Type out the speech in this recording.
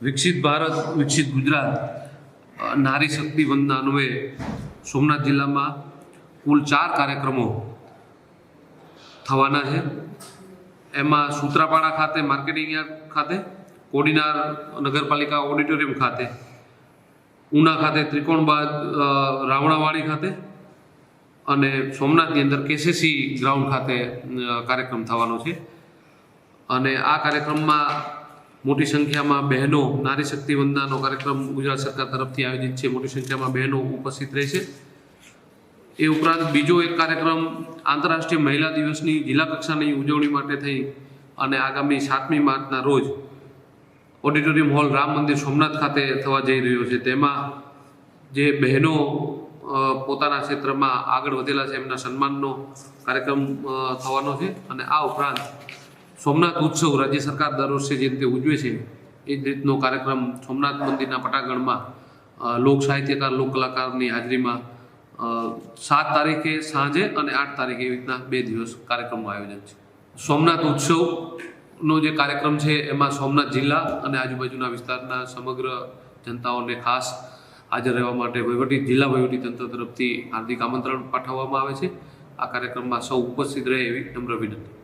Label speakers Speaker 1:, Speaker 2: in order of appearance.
Speaker 1: વિકસિત ભારત, વિકસિત ગુજરાત નારી શક્તિ વંદના અન્વયે સોમનાથ જિલ્લામાં કુલ ચાર કાર્યક્રમો થવાના છે. એમાં સૂત્રાપાડા ખાતે માર્કેટિંગ યાર્ડ ખાતે, કોડીનાર નગરપાલિકા ઓડિટોરિયમ ખાતે, ઉના ખાતે ત્રિકોણબાદ બાદ રાવણાવાડી ખાતે અને સોમનાથની અંદર કેસીસી ગ્રાઉન્ડ ખાતે કાર્યક્રમ થવાનો છે. અને આ કાર્યક્રમમાં મોટી સંખ્યામાં બહેનો નારી શક્તિ વંદનાનો કાર્યક્રમ ગુજરાત સરકાર તરફથી આયોજિત છે. મોટી સંખ્યામાં બહેનો ઉપસ્થિત રહેશે એ ઉપરાંત બીજો એક કાર્યક્રમ આંતરરાષ્ટ્રીય મહિલા દિવસની જિલ્લા કક્ષાની ઉજવણી માટે થઈ અને આગામી સાતમી માર્ચના રોજ ઓડિટોરિયમ હોલ રામ મંદિર સોમનાથ ખાતે થવા જઈ રહ્યો છે. તેમાં જે બહેનો પોતાના ક્ષેત્રમાં આગળ વધેલા છે એમના સન્માનનો કાર્યક્રમ થવાનો છે અને આ ઉપરાંત સોમનાથ ઉત્સવ રાજ્ય સરકાર દર વર્ષે જે રીતે ઉજવે છે, એ જ રીતનો કાર્યક્રમ સોમનાથ મંદિરના પટાગણમાં લોક સાહિત્યકાર, લોક કલાકારની હાજરીમાં સાત તારીખે સાંજે અને આઠ તારીખે એવી રીતના બે દિવસ કાર્યક્રમનું આયોજન છે. સોમનાથ ઉત્સવનો જે કાર્યક્રમ છે, એમાં સોમનાથ જિલ્લા અને આજુબાજુના વિસ્તારના સમગ્ર જનતાઓને ખાસ હાજર રહેવા માટે વહીવટી, જિલ્લા વહીવટી તંત્ર તરફથી હાર્દિક આમંત્રણ પાઠવવામાં આવે છે. આ કાર્યક્રમમાં સૌ ઉપસ્થિત રહે એવી નમ્ર વિનંતી.